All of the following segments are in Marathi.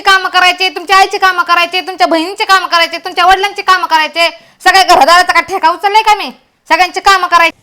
तुमची कामं करायचे तुमच्या आईची कामं करायचे तुमच्या बहिणीचे कामं करायचे तुमच्या वडिलांची कामं करायचे. सगळ्या घरदाराचा का ठेका उचललाय का मी? सगळ्यांची कामं करायची.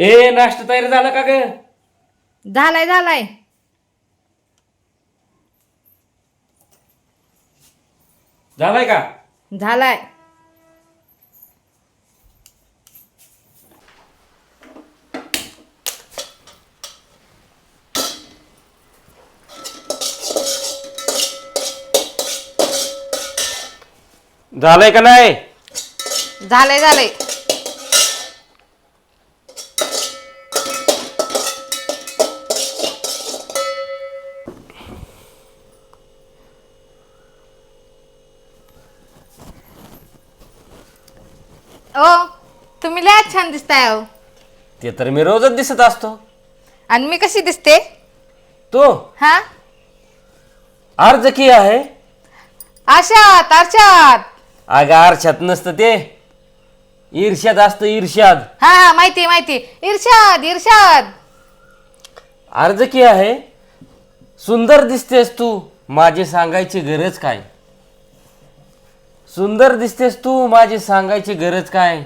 ए नाश्ता तयार झाला का ग? झालाय झालाय. झालाय का? झालाय. झालंय का नाही? झालंय झालंय. ओ तुम्ही लय छान दिसताय अहो. ते तर मी रोजच दिसत असतो. आणि मी कशी दिसते? तो? हा? अर्ज की आहे? आशात आशात. अगं आरशात नसतं ते. ईर्ष्याद असतं ईर्ष्याद हा हा माहिती माहिती इर्षाद इर्षाद अर्ज की आहे? सुंदर दिसतेस तू. माझी सांगायची गरज काय? सुंदर दिसतेस तू माझी सांगायची गरज काय?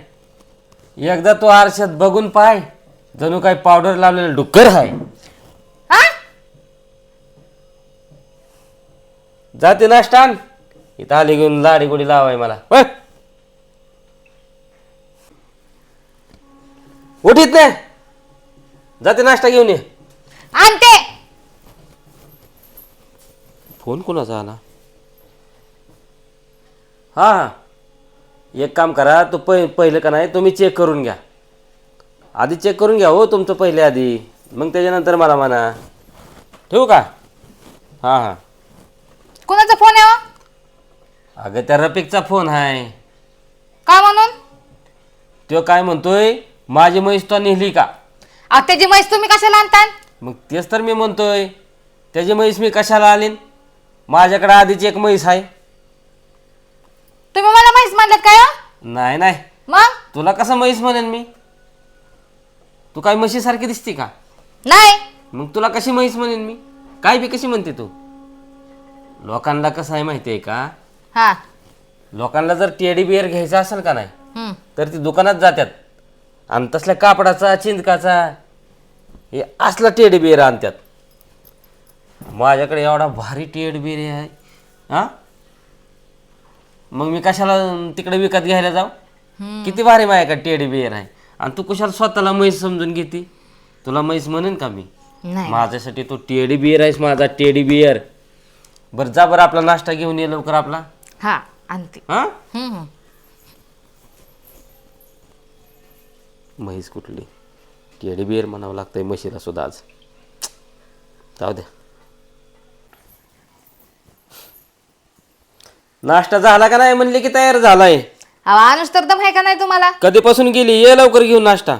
एकदा तू आरशात बघून पाय जणू काय पावडर लावलेलं डुक्कर आहे हा? जाते नाश्ता आण. इथं आली घेऊन लाडी गोडी लावाय मला. वळ. उठीत नाही जाते नाश्ता घेऊन ये. आणते. फोन कोणाचा आला? हा हा. एक काम करा तो पै पहिलं का नाही तुम्ही चेक करून घ्या. आधी चेक करून घ्या हो तुमचं पहिले आधी. मग त्याच्यानंतर मला म्हणा. ठेवू का? हां हां. कुणाचा फोन आहे हो? अगं त्या रफिकचा फोन आहे का म्हणून? तो काय म्हणतोय माझी म्हैस तो नेली का? अहो, त्याची म्हैस तुम्ही कशाला आणता मग तेच तर मी म्हणतोय त्याची म्हैस मी कशाला आलीन माझ्याकडे आधीची एक म्हैस आहे. तुम्ही मला म्हैस म्हणलात काय हो? नाही नाही. मग? तुला कसं म्हैस म्हणेन मी? तू काय म्हशीसारखी दिसते का? नाही. मग तुला कशी म्हैस म्हणेन मी? काय बी कशी म्हणते तू? लोकांना कसं आहे माहिती आहे का? हा. लोकांना जर टेडी बिअर घ्यायचा असेल का नाही हम्म. तर ती दुकानात जातात आणि तसल्या कापडाचा चिंदकाचा हे असला टेडी बिअर आणतात माझ्याकडे एवढा भारी टेड बिअर आहे हा? मग मी कशाला तिकडे विकत घ्यायला जाऊ? किती भारी माझ्याकडे टेडी बिअर आहे. आणि तू कशाला स्वतःला म्हैस समजून घेते? तुला म्हैस म्हणेन का मी? नाही. माझ्यासाठी तो टेडी बिअर आहेस माझा टेडी बिअर बरं जा बरं आपला नाश्ता घेऊन ये लवकर आपला. हा आणते. हा? हम्म, हम्म. म्हैस कुठली? टेडी बिअर म्हणावं लागतंय म्हशीला सुद्धा आज. जाऊ द्या नाश्ता झाला का नाही म्हणले की तयार झालाय. अहो तर दम आहे का नाही तुम्हाला? कधीपासून गेली? ये लवकर घेऊन नाश्ता.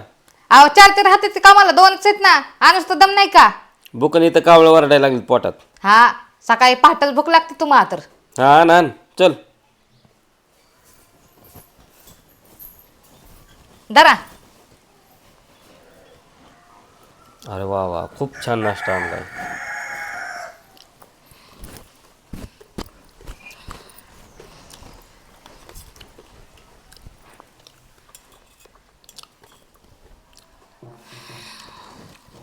अहो चार चार राहतेच कामाला दोनच आहेत ना. अनुष तर दम नाही का? भूक नाही तर कावळं वरडायला लागली पोटात. हा सकाळी पहाटेच भूक लागते तुम्हाला तर. हा ना चल. दरा अरे वा वा खूप छान नाश्ता आणलाय.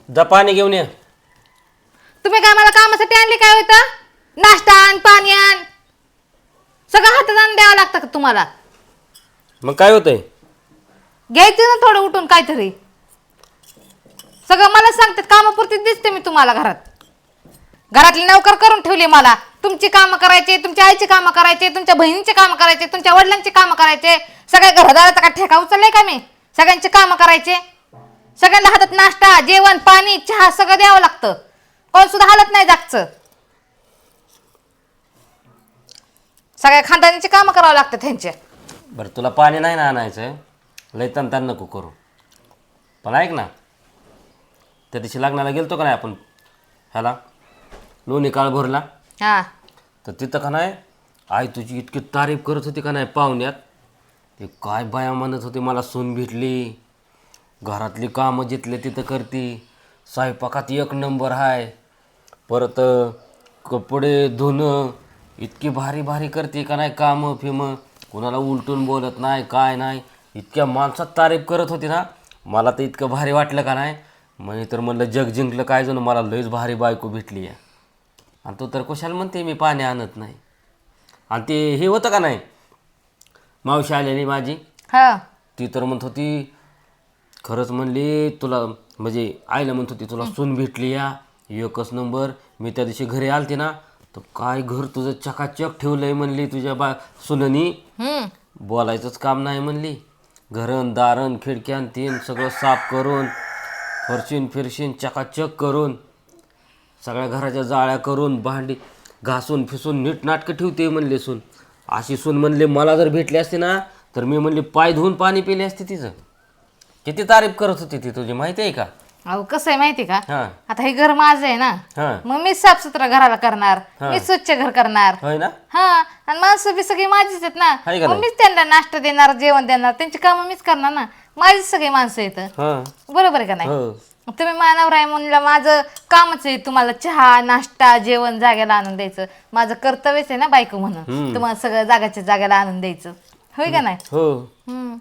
जा पाणी घेऊन ये. तुम्ही काय मला कामासाठी आणले काय होतं नाश्ता आण पाणी आण. सगळं हातात आणून द्यावं लागतं का तुम्हाला? मग काय होतंय? घ्यायचं ना थोडं उठून काहीतरी. सगळं मला सांगतात कामापुरती दिसते मी तुम्हाला घरात. घरातली नोकर करून ठेवली मला. तुमची कामं करायचे तुमच्या आईची कामं करायचे तुमच्या बहिणीचे कामं करायचे तुमच्या वडिलांची कामं करायचे. सगळ्या घरदाराचा का ठेका उचललाय का मी? सगळ्यांची कामं करायचे. सगळ्यांना हातात नाश्ता जेवण पाणी चहा सगळं द्यावं लागतं. कोण सुद्धा हालत नाही जागचं. सगळ्या खानदानीची कामं करावं लागतं त्यांचे बरं तुला पाणी नाही ना आणायचं लय तन नको करू. पण ऐक ना त्या दिवशी लग्नाला गेलतो का नाही आपण? ह्याला लोणी काळ भरला? हा. तर तिथं का नाही आई तुझी इतकी तारीफ करत होती का नाही पाहुण्यात? ते काय बाया म्हणत होती मला सून भेटली. घरातली कामं जिथले तिथं करती. स्वयंपाकात एक नंबर आहे परत कपडे धुणं इतकी भारी भारी करते का नाही कामं फिमं. कुणाला उलटून बोलत नाही काय नाही. इतक्या माणसात तारीफ करत होती ना. मला तर इतकं भारी वाटलं का नाही. म्हणजे तर म्हणलं जग जिंकलं काय जणू मला लईच भारी बायको भेटली आहे. आणि तो तर कुशाल म्हणते मी पाणी आणत नाही. आणि ते हे होतं का नाही? मावशी आलेली माझी. हा. ती तर म्हणत होती खरंच म्हणली तुला म्हणजे आईला म्हणत होती तुला सून भेटली या एकच नंबर. मी त्या दिवशी घरी आलते ना तर काय घर तुझं चकाचक ठेवलंय म्हणली तुझ्या बा सुननी. हम्म. बोलायचंच काम नाही म्हणली. घरण दारण खिडक्यान तीन सगळं साफ करून फरशीन फिरशीन चकाचक करून सगळ्या घराच्या जाळ्या करून भांडी घासून फिसून नीट नाटकं ठेवते म्हणले सून. अशी सून म्हणले मला जर भेटली असते ना तर मी म्हणले पाय धुवून पाणी पिले असते तिचं. किती तारीफ करत होती ती तुझी माहिती आहे का? अहो कसं आहे माहिती का? हां. आता हे घर माझं आहे ना. मग मी साफसुथरं घराला करणार मी स्वच्छ घर करणार. होय ना? हा आणि माणसं बी सगळी माझीच आहेत ना. का मग नाही? मीच त्यांना नाश्ता देणार जेवण देणार त्यांची कामं मीच करणार ना. माझीच सगळी माणसं आहेत. हां. बरोबर आहे का नाही? हो. तुम्ही मानव आहे म्हणलं माझं कामच आहे तुम्हाला चहा नाश्ता जेवण जागेला आणून द्यायचं. माझं कर्तव्यच आहे ना बायको म्हणून. तुम्हाला सगळं जागाच्या जागेला आणून द्यायचं. होय का नाही? हो. हम्म.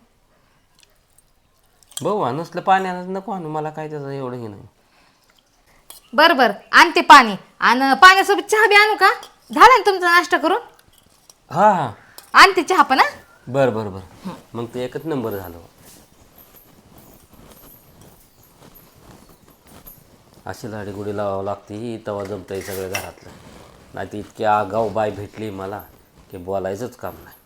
भाऊ हा, नसलं पाणी आणत नको आणू मला काय त्याचं एवढं हे नाही. बरं बरं आणते पाणी. आणि पाण्यासोबत चहा बी आणू का? झाला ना तुमचा नाश्ता करून? हां हां. आणते चहा पण हा? बरं बरं बरं. मग ते एकच नंबर झालं अशी लाडी गुडी लावावं लागते तवा जमतंय सगळं घरातलं. नाही तर इतकी आगाव बाय भेटली मला की बोलायचंच काम नाही.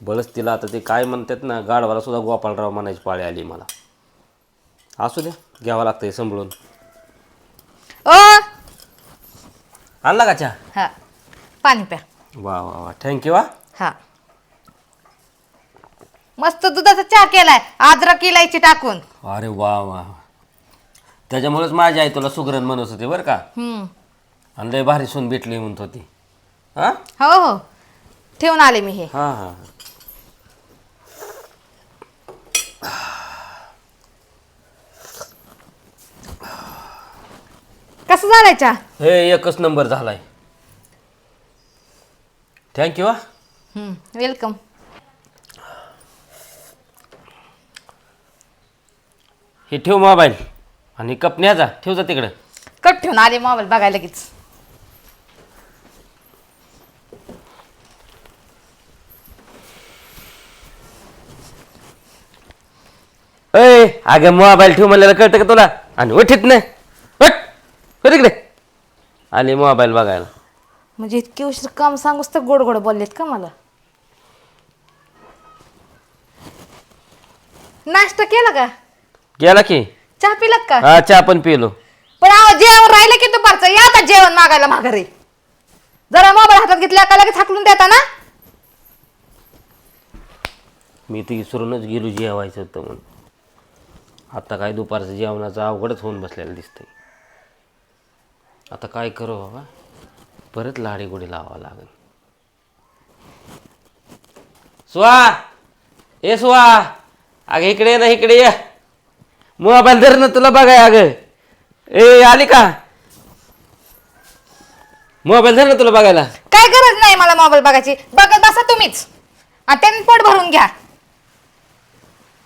बळच तिला आता ते काय म्हणतात ना गाडवाला सुद्धा गोपाळराव म्हणायची पाळी आली मला. असू द्या घ्यावं लागतंय सांभाळून. ओ! आणला का चहा? हा. पाणी प्या. वा वा वा. थँक्यू वा हा. मस्त दुधाचा चहा केलाय अद्रक इलायची टाकून. अरे वा वा त्याच्यामुळेच माझी आई तुला सुगरण म्हणत होती बरं का. हम्म. आणि लय भारी सून भेटली म्हणत होती. हां? हो हो. ठेवून आले मी हे. हां हां. कसं झालाय चहा? हे एकच नंबर झालाय. थँक्यू हा. वेलकम हे ठेव मोबाईल आणि कप न्याजा ठेव जा तिकडं. कट ठेवून आले मोबाईल बघायला लगेच. अय अगं मोबाईल ठेव म्हणलेलं कळतं का तुला? आणि उठीत नाही. आले मोबाईल बघायला. म्हणजे इतकी उशीर काम सांगूस तर गोड गोड बोललेत का मला? नाश्ता केला का? गेला की. चहा पिलात का? हा चहा पण पिलो. पण अहो जेवण राहिलं की दुपारचं. या आता जेवण मागायला माघारी. जरा मोबाईल हातात घेतल्या का लगेच हाकलून देता ना? मी तर विसरूनच गेलो जेवायचं होतं म्हणून. आता काय दुपारचं जेवणाचं अवघडच होऊन बसलेलं दिसतंय. आता काय करू बाबा? परत लाडी गोडी लावावं लागेल. सुवा ए सुवा अगं इकडे ना इकडे ये. मोबाईल धर ना तुला बघाय अगं. ए आली का? मोबाईल धर ना तुला बघायला. काय गरज नाही मला मोबाईल बघायची. बघत बसा तुम्हीच. आणि त्याने पोट भरून घ्या.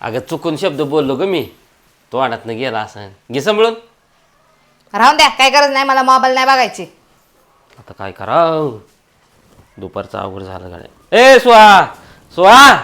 अगं चुकून शब्द बोललो ग मी. तो वाटात गेला असं घे सांभाळून. राहून द्या काय गरज नाही मला मोबाईल नाही बघायची. आता काय कराव? दुपारचं अवघड झालं गाड्या. ए सुहा! सुहा!